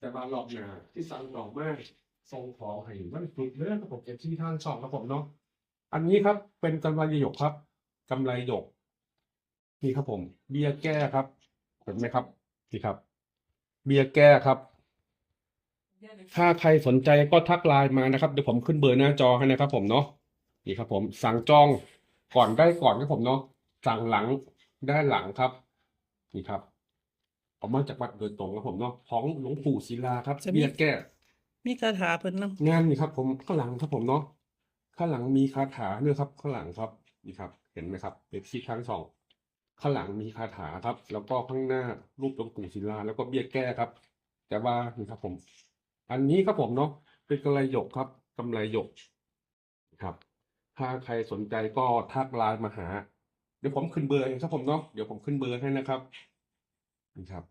แต่มารอบหน้าที่สั่งดอกไม้ส่งของให้มันฝึกเรื่องครับผมเก็บที่ทางช่องครับผมเนาะอันนี้ครับเป็นกำไรหยกครับกำไรหยกนี่ครับผม เบียแก้ครับเห็นไหมครับนี่ครับ เบียแก้ครับ ถ้าใครสนใจก็ทักไลน์มานะครับเดี๋ยวผมขึ้นเบอร์หน้าจอให้นะครับ ผมเนาะนี่ครับ ผมสั่งจองก่อนได้ก่อนครับผมเนาะสั่งหลังได้หลังครับ นี่ครับ ออกมาจากวัดโดยตรงครับผมเนาะของหลวงปู่ศิลาครับจะมีเบี้ยแก้มีคาถาเพิ่นนำงานนี่ครับ ผมข้างหลังครับผมเนาะข้างหลังมีคาถาด้วยครับ ข้างหลังครับนี่ครับ เห็นไหมครับเป็นที่ข้างสองข้างหลังมีคาถาครับ แล้วก็ข้างหน้ารูปหลวงปู่ศิลา แล้วก็เบี้ยแก้ครับ แต่ว่านี่ครับผม อันนี้ครับผมเนาะเป็นกำไรหยกครับกำไรหยกครับ ถ้าใครสนใจก็ทักไลน์มาหา เดี๋ยวผมขึ้นเบอร์ให้ครับผมเนาะเดี๋ยวผมขึ้นเบอร์ให้นะครับ นี่ครับ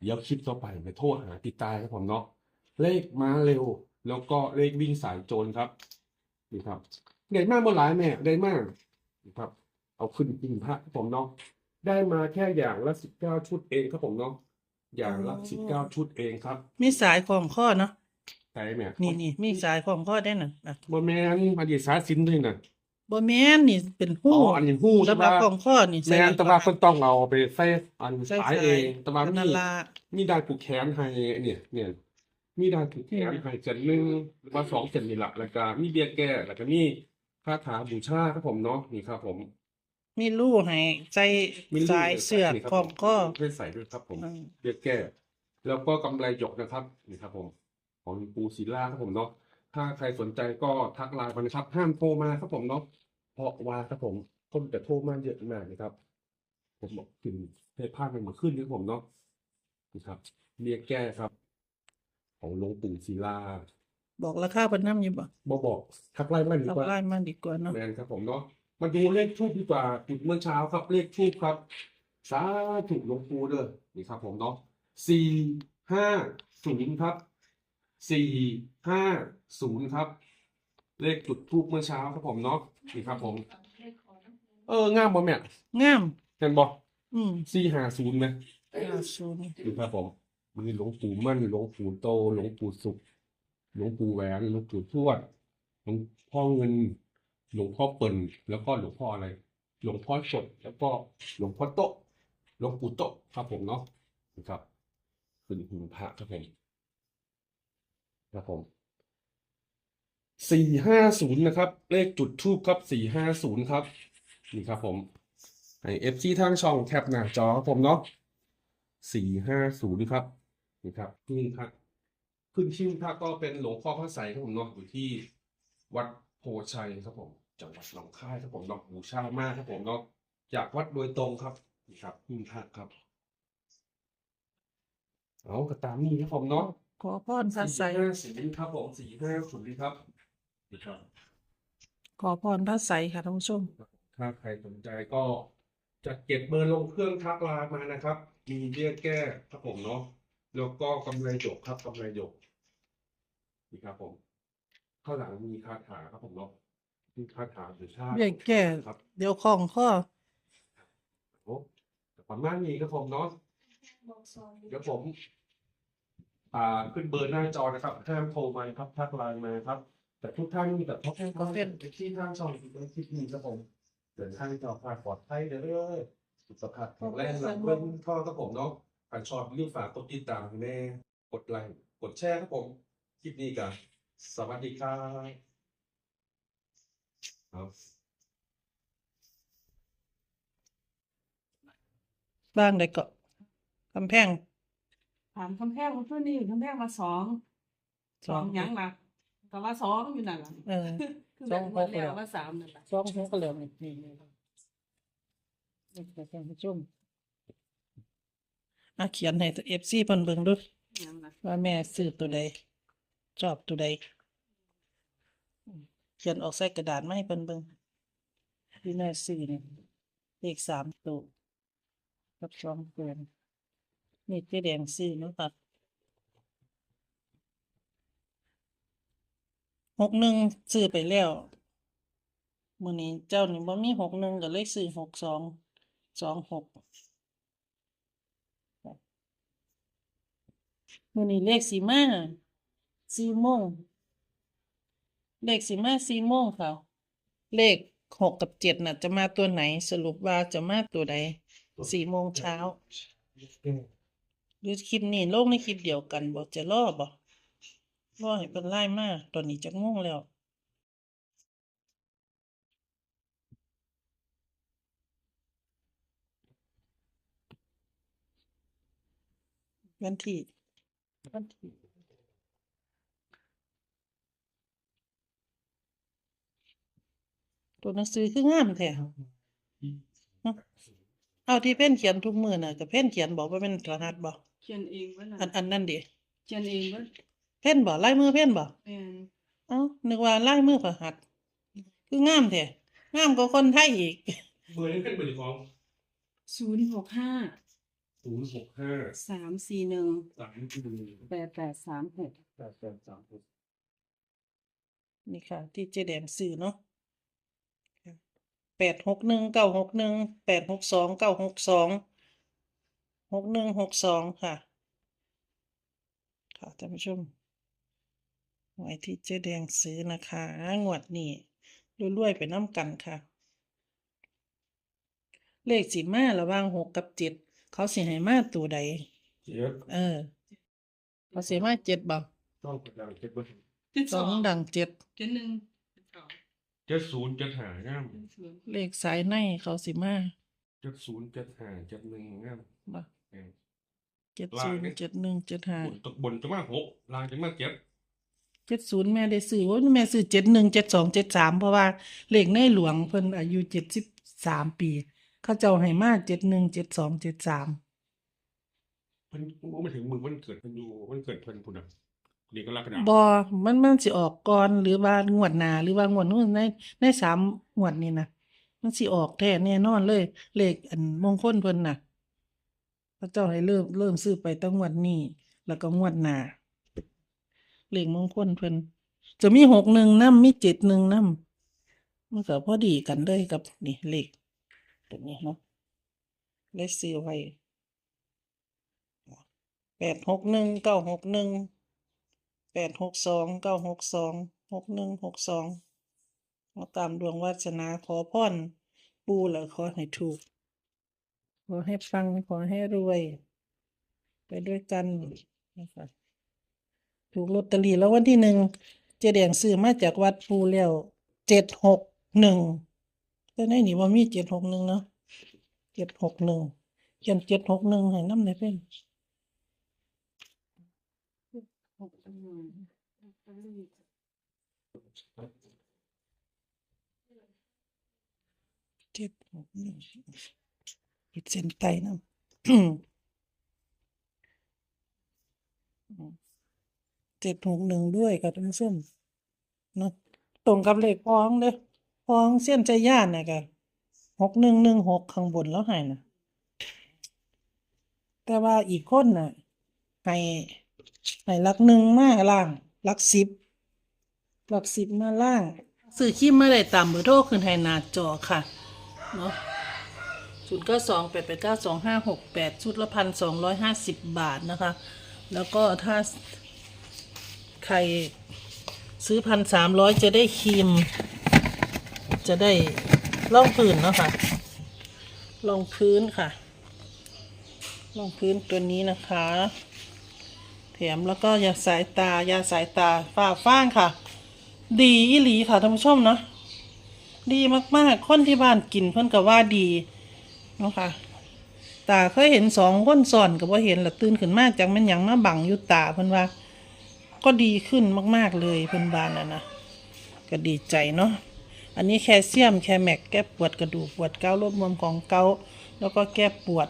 เดี๋ยวคลิปต่อไปไปโทรหาพี่ตายครับผมเนาะเลขม้าเร็ว แล้วก็เลขวิ่งสายโจรครับนี่ครับเด็ดมากบนหลายแม่ได้มากนี่ครับ เอาขึ้นพิมพ์พระครับผมเนาะได้มาแค่อย่างละสิบเก้าชุดเองครับผมเนาะอย่างละสิบเก้าชุดเองครับมีสายของข้อเนาะใช่ไหมนี่นี่มีสายของข้อได้น่ะอะบ่แม่นอดีตสายสินด้วยนะ บ่แม่นนี่เป็นอ๋หู้ออันนี้ฮู้สำหรับของข้อนี่แม่นแต่ว่าเพิ่นต้องเอาไปใส่อันใส่สายเองแต่ว่าอันมีนั้นล่ะมีได้ผูกแขนให้เนี่ย เนี่ย มีได้ผูกแขนให้เส้นหนึ่งหรือว่าสองเส้นนี่ละแล้วก็มีเบี้ยแก้แล้วก็มีคาถาบูชาครับผมเนาะนี่ครับ ผมมีรูให้ใส่มีลูกสายเสือกนี่ครับของข้อผมให้ใส่ด้วยครับผม อืมเบี้ยแก้ แล้วก็กำไรหยกนะครับนี่ครับ ผม ของหลวงปู่ศิลาครับผมเนาะถ้าใครสนใจก็ทักไลน์มานะครับห้ามโทรมาครับผมเนาะ เพราะว่าครับผมคนจะโทรมาเยอะมากนะครับ ผมบอกถึงให้ภาพมันมาขึ้นครับผมเนาะนี่ครับเบี้ยแก้ครับ ของหลวงปู่ศิลาบอกราคาเพิ่นนำอยู่บ่บอบอกทักไลน์มาดีเอากว่าไล่มาดีกว่าเนาะแมนครับผมเนาะมาดูเลขทูบดีกว่าจุดเมื่อเช้าครับเลขทูบครับสาธุหลวงปู่เด้อนี่ครับ ผมเนาะสี่ห้าศูนย์ครับสี่ห้าศูนย์ครับ เลขจุดทูบเมื่อเช้าครับผมเนาะนี่ครับผม เอองามบ่แม่งามเห็นบ่อืมสี่ห้าศูนย์ไหม50นี่ครับผมมีหลวงปู่มั่นหลวงปู่โตหลวงปู่สุขหลวงปู่แหวนหลวงปู่ทวดหลวงพ่อเงิน หลวงพ่อเปิ่นแล้วก็หลวงพ่ออะไร หลวงพ่อสดแล้วก็หลวงพ่อโตะหลวงปู่โตะครับผมเนาะนะครับขึ้นหินพระครับผมครับผม สี่ห้าศูนย์นะครับ เลขจุดทูบครับสี่ห้าศูนย์ครับ นี่ครับผมให้เอฟซีทางช่องแคปหน้าจอครับผมเนาะสี่ห้าศูนย์ครับ นี่ครับขึ้นพระขึ้นชื่อพระก็เป็นหลวงพ่อพระไสยครับผมเนาะอยู่ที่วัดโพชัยครับผม จังหวัดหนองคายครับผมดอกบูชามากครับผมเนาะจากวัดโดยตรงครับนี่ครับหิ้งพระครับเอากระตามนี้ครับผมเนาะขอพรพระไสยสี่ห้าศูนย์ครับผมสี่ห้าศูนย์ครับ นี่ครับ ขอพรพระไสยค่ะท่านผู้ชม ถ้าใครสนใจก็จะเก็บเบอร์ลงเครื่องทักไลน์มานะครับ มีเบี้ยแก้ครับผมเนาะแล้วก็กำไรหยกครับกำไรหยกนี่ครับผม ข้างหลังมีคาถาครับผมเนาะมีคาถาหรือชาติเบี้ยแก้ครับเดี๋ยวของข้อโอ้ประมาณนี้ครับผมเนาะเดี๋ยวผม อ่าขึ้นเบอร์หน้าจอนะครับห้ามโทรมาครับทักไลน์มาครับ แต่ทุกท่านมีแต่ท็อปก็เป็นที่ทางช่องในคลิปนี้ครับผมเดินทางต่อไปปลอดภัยเด้อสุขภาพแข็งแรงหลังเบิ้ลท่อครับผมเนาะถ้าชอบรีบฝากกดติดตามให้แม่กดไลค์กดแชร์ครับผมคลิปนี้กันสวัสดีครับครับบ้างได้ก็กำแพงถามคำแพงมาเพื่อนนี่คำแพงมาสองสองหยังล่ะก็ว่าสองอยู่นั่นล่ะเออ คือแบบหมดแล้วว่าสามนั่นล่ะสองหัวก็เหลือนี่นี่นี่นี่ค่ะท่านผู้ชมอะเขียนให้ FC เพิ่นเบิ่งดูหยังล่ะว่าแม่ซื้อตัวใดชอบตัวใดเขียนออกใส่กระดาษมาให้เพิ่นเบิ่งที่แม่ซื้อนี่เลขสามตัวกับสองตัวนี่เจ๊แดงซื้อเนาะค่ะ หกหนึ่งซื้อไปแล้วมื้อนี้เจ้านี่บ่มีหกหนึ่งก็เลยซื้อหกสองสองหกมื้อนี้เลขสิมาสี่โมงเลขสิมาสี่โมงค่ะ เลขหกกับเจ็ดน่ะ จะมาตัวไหนสรุปว่าจะมาตัวใดสี่โมงเช้าหรือคลิปนี้โลกในคลิปเดียวกันบอกจะรอบ่ รอให้เป็นไล่มาตอนนี้จะง่วงแล้ววันที่วันที่ตัวหนังสือคืองามแท้เนาะเอาที่เพ่นเขียนทุกมือน่ะกับเพ่นเขียนบอกว่าเป็นรหัสบ่เขียนเองเบ่ล่ะอันอันนั่นดิเขียนเองเบ่ เพ่นบ่ลายมือเพ่นบ่แม่นเอ้านึกว่าลายมือรหัสคืองามแท้งามกว่าคนไทยอีก เบอร์นี้เป็นเบอร์ของศูนย์หกห้าศูนย์หกห้าสามสี่หนึ่งสามหนึ่งแปดแปดสามหกแปดแปดสามหกนี่ค่ะ ที่เจแดงซื้อเนาะแปดหกหนึ่งเก้าหกหนึ่งแปดหกสองเก้าหกสองหกหนึ่งหกสองค่ะ ค่ะท่านผู้ชม ไว้ที่เจแดงซื้อนะคะงวดนี้รวยๆไปน้ำกันค่ะ เลขสีมาระหว่างหกกับเจ็ดเขาสิให้มาตัวใด เจ็ดเออ เขาสิมาเจ็ดบ่ต้องกดดังเจ็ดเบอร์เจ็ดสสอองงดังเจ็ดเจ็ดหนึ่งเจ็ดสองเจ็ดศูนย์เจ็ดห้างามเจ็ดศูนย์เลขสายในเขาสิมาเจ็ดศูนย์เจ็ดห้าเจ็ดหนึ่งงามบ่เออ เจ็ดล่าศูงนย์นี่เจ็ดหนึ่งเจ็ดห้าบนตกบนจะมาหกล่างจะมาเจ็ด เจ็ดศูนย์แม่ได้ซื้อว่าแม่ซื้อเจ็ดหนึ่งเจ็ดสองเจ็ดสามเพราะว่าเลขในหลวงเพิ่นอายุเจ็ดสิบสามปี เขาเจ้าให้มาเจ็ดหนึ่งเจ็ดสองเจ็ดสามเพิ่นไม่ถึงมือวันเกิดเพิ่นอยู่วันเกิดเพิ่นพุ่นอะเด็กก็รักกระดาษบอมันมันสิออกก่อนหรือว่างวดหน้าหรือว่างวดนู้นในในสามงวดนี้นะมันสิออกแท้แน่นอนเลย เลขอันมงคลเพิ่นน่ะเขาเจ้าให้เริ่มเริ่มซื้อไปตั้งงวดนี้ แล้วก็งวดหน้า เลขมงคลเพิ่นจะมีหกหนึ่งน้ำมีเจ็ดหนึ่งน้ำมันก็พอดีกันเลยกับนี่เลขตัวนี้เนาะเลยซื้อไว้แปดหกหนึ่งเก้าหกหนึ่งแปดหกสองเก้าหกสองหกหนึ่งหกสองมาตามดวงวาสนาขอพรปูแล้วขอให้ถูก ขอให้ฟังขอให้รวย ไปด้วยกันนะคะ ถูกลอตเตอรี่แล้ววันที่หนึ่งเจแดงซื้อมาจากวัดปูแล้วเจ็ดหกหนึ่งแต่ในนี้ว่ามีเจ็ดหกหนึ่งเนาะเจ็ดหกหนึ่งเขียนเจ็ดหกหนึ่งให้น้ำในเพ่นหนเตอรี่เจ็ดหกหนึ่งปิดเส้นใต้นะ เจ็ดหกหนึ่งด้วยค่ะท่านผู้ชมเนาะตรงกับเลขพ้องเด้อพ้องเส้นใจย่านนะกะหกหนึ่งหนึ่งหกข้างบนแล้วให้นะแต่ว่าอีกคนน่ะให้ให้ลักหนึ่งมาล่างลักสิบลักสิบมาล่าง ซื้อครีมมาได้ตามเบอร์โทรขึ้นให้หน้าจอค่ะเนาะศูนย์เก้าสองแปดแปดเก้าสองห้าหกแปดชุดละพันสองร้อยห้าสิบบาทนะคะ แล้วก็ถ้า ใครซื้อพันสามร้อยจะได้ครีม จะได้ล่องพื้นเนาะค่ะรองพื้นค่ะรองพื้นตัวนี้นะคะ แถมแล้วก็ยาสายตายาสายตาฝ้าฟ้างค่ะ ดีอีหลีค่ะท่านผู้ชมเนาะดีมากๆคนที่บ้านกินเพิ่นก็ว่าดีเนาะค่ะตาเคยเห็นสองคนซ้อนก็บ่เห็นละตื่นขึ้นมาจังแม่นยังมาบังอยู่ตาเพิ่นว่า ก็ดีขึ้นมาก ๆ เลยเพิ่อนบ้านนะนะก็ดีใจเนาะอันนี้แคลเซียมแคลแมกแก้ปวดกระดูกปวดเกาลดมวลของเกาแล้วก็แก้ปวด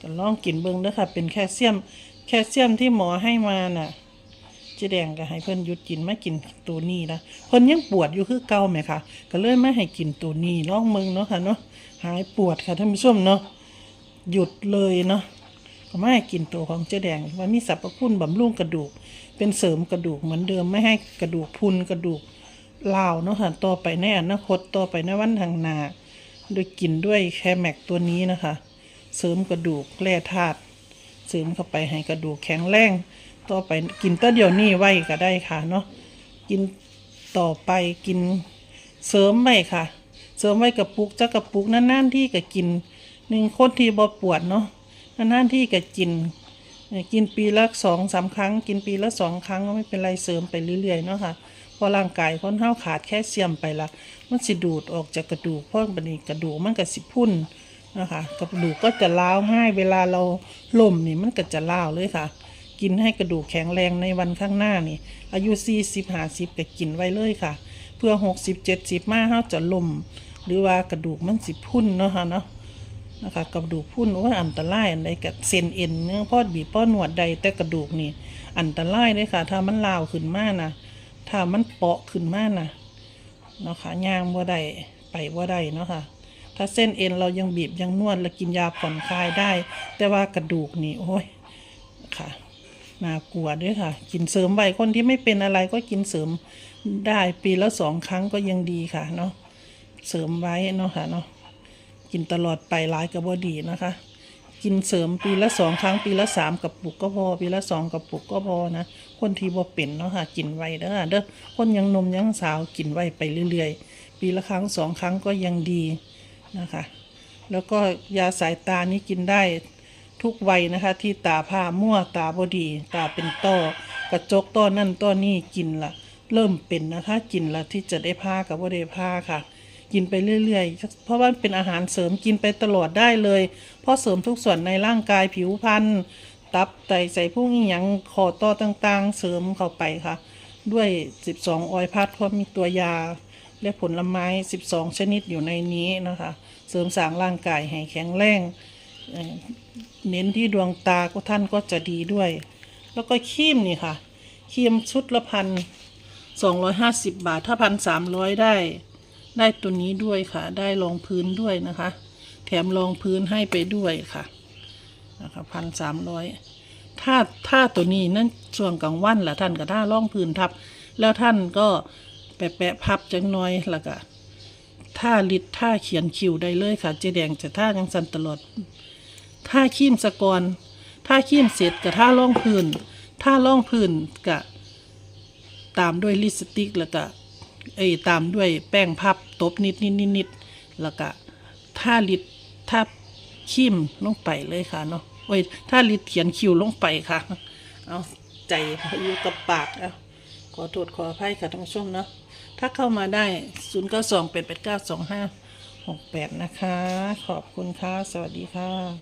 ก็ลองกินเบิ่งเด้อค่ะ เป็นแคลเซียม แคลเซียมที่หมอให้มาน่ะเจ๊แดงก็ให้เพิ่อนหยุดกินไม่กินตัวนี้นะเพิ่อนยังปวดอยู่คือเกาไหมคะก็เลยไม่ให้กินตัวนี้ลองเมืองเนาะค่ะเนาะหายปวดค่ะท่านผู้ชมเนาะหยุดเลยเนาะ ไม่ให้กินตัวของเจ๊แดงว่ามีสรรพคุณบำรุงกระดูก เป็นเสริมกระดูกเหมือนเดิมไม่ให้กระดูกพุนกระดูกลาวเนาะค่ะต่อไปในอนาคตต่อไปในวันทางหน้าโดยกินด้วยแคแม็กตัวนี้นะคะ เสริมกระดูกแร่ธาตุเสริมเข้าไปให้กระดูกแข็งแรงต่อไปกินตัวเดียวนี้ไว้ก็ได้ค่ะเนาะกินต่อไปกินเสริมไว้ค่ะ เสริมไว้กระปุกจะกระปุกนานๆที่ก็กินหนึ่งคนที่บ่ปวดเนาะ นานที่ก็กิน กินปีละสองสามครั้ง กินปีละสองครั้งก็ไม่เป็นไรเสริมไปเรื่อยๆเนาะค่ะพอร่างกายคนเฮาขาดแคลเซียมไปละมันสิดูดออกจากกระดูกเพราะบัดนี้กระดูกมันก็สิพุ่นนะคะกระดูกก็จะล้าวง่ายเวลาเราล้มนี่มันก็จะล้าวเลยค่ะ กินให้กระดูกแข็งแรงในวันข้างหน้านี่ อายุ40 50ก็กินไว้เลยค่ะ เพื่อ 60 70 มาเฮาจะล้มหรือว่ากระดูกมันสิพุ่นเนาะค่ะเนาะ นะคะกระดูกพุ่นโอ้ยอันตรายอันใดกับเส้นเอ็นเนื้อพอดบีบพอดหนวดใดแต่กระดูกนี่อันตรายเลยค่ะ ถ้ามันลาวขึ้นมากนะถ้ามันเปาะขึ้นมากนะเนาะค่ะย่างบ่าได้ไปบ่าได้เนาะค่ะถ้าเส้นเอ็นเรายังบีบยังนวด แล้วกินยาผ่อนคลายได้ แต่ว่ากระดูกนี่โอ้ยค่ะน่ากลัวด้วยค่ะ กินเสริมไว้คนที่ไม่เป็นอะไรก็กินเสริมได้ปีละสองครั้งก็ยังดีค่ะเนาะเสริมไว้เนาะค่ะเนาะ กินตลอดไปหลายกับบดีนะคะ กินเสริมปีละสองครั้งปีละสามกระปุกก็พอ ปีละสองกระปุกก็พอนะ คนที่บ่เป็นเนาะค่ะกินไว้เด้อเด้อคนยังนมยังสาวกินไว้ไปเรื่อยๆ ปีละครั้งสองครั้งก็ยังดีนะคะ แล้วก็ยาสายตานี้กินได้ทุกวัยนะคะที่ตาผ้ามั่วตาบอดี ตาเป็นต้อกระจกต้อนั่นต้อนี่กินละเริ่มเป็นนะคะ กินละที่จะได้ผ้ากับว่าได้ผ้าค่ะ กินไปเรื่อยๆ เพราะว่าเป็นอาหารเสริมกินไปตลอดได้เลย เพราะเสริมทุกส่วนในร่างกายผิวพรรณตับไตใส่พวกนี้ยังคอต่อต่างๆ เสริมเข้าไปค่ะ ด้วย 12 ออยพัดเพราะมีตัวยา และผลไม้ 12 ชนิดอยู่ในนี้นะคะ เสริมสร้างร่างกายให้แข็งแรงเอ่อเน้นที่ดวงตาก็ท่านก็จะดีด้วย แล้วก็ครีมนี่ค่ะครีมชุดละพันสองร้อยห้าสิบบาท ถ้าพันสามร้อยได้ ได้ตัวนี้ด้วยค่ะ ได้รองพื้นด้วยนะคะ แถมรองพื้นให้ไปด้วยค่ะนะคะพันสามร้อยถ้าถ้าตัวนี้นั่นช่วงกลางวันแหละท่านก็ท่ารองพื้นทับ แล้วท่านก็แปะแปะพับจังน้อยล้วก็ท่าลิดท่าเขียนคิวได้เลยค่ะ เจแดงจะท่ายังสันตลอดถ้าขีมสะกอนถ้าขีมเสร็จกับท่าล่องพื้นถ้าล่องพื้นกะตามด้วยลิสติกแล้วก็ เอ้ตามด้วยแป้งพับตบนิดนิดนิดนิดแล้วก็ถ้าลิดถ้าขีมลงไปเลยค่ะเนาะโอ้ยถ้าลิดเขียนคิวลงไปค่ะ เอาใจอยู่กับปากเอาขอโทษขออภัยค่ะท่านผู้ชมเนาะถ้าเข้ามาได้ 0 9 2 8 8 9 2 5 6 8 นะคะ ขอบคุณค่ะ สวัสดีค่ะ